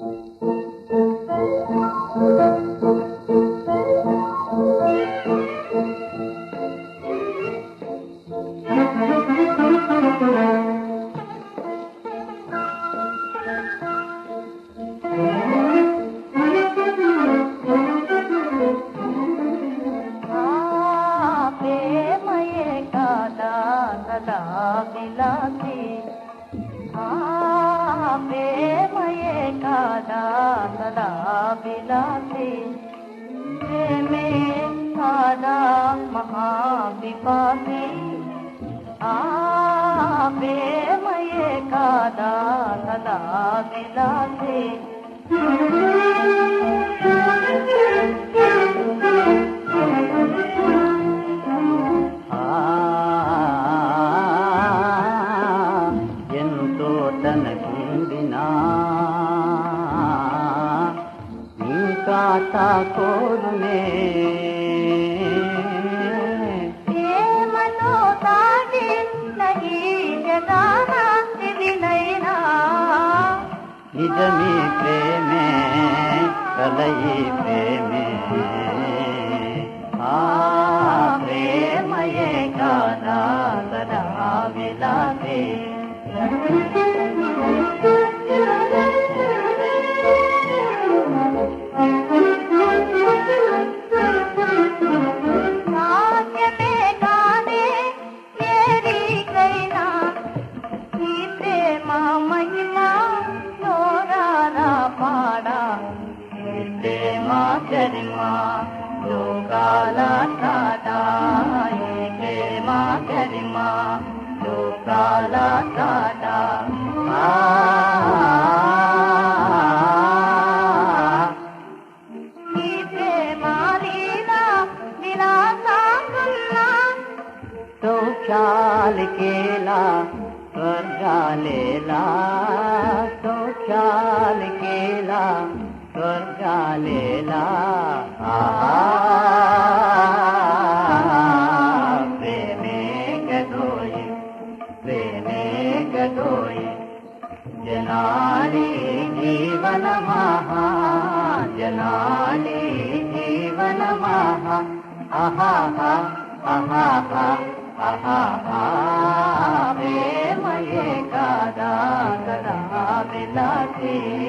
ಲಾಗಿ ಲಾಗಿ ಆ पे मये कादा सदा विलासे प्रेमे सादा महाविपासे आपे मये कादा सदा विलासे बिना इनका था कोर में निजमी प्रेमे कलई प्रेमे हाँ, गाना सदा मिलाते मा करिमा तूं काला दादा मातीमा तूं काला दादा मीते मारी न तूं ख़ाल खे परे न तूं ख़ाल के લે ના આ હા તે ને કે દોય તે ને કે દોય જનાની દેવના મહા જનાની દેવના મહા આ હા પહા પહા પહા મે મે કાદા કાદા મે ના કી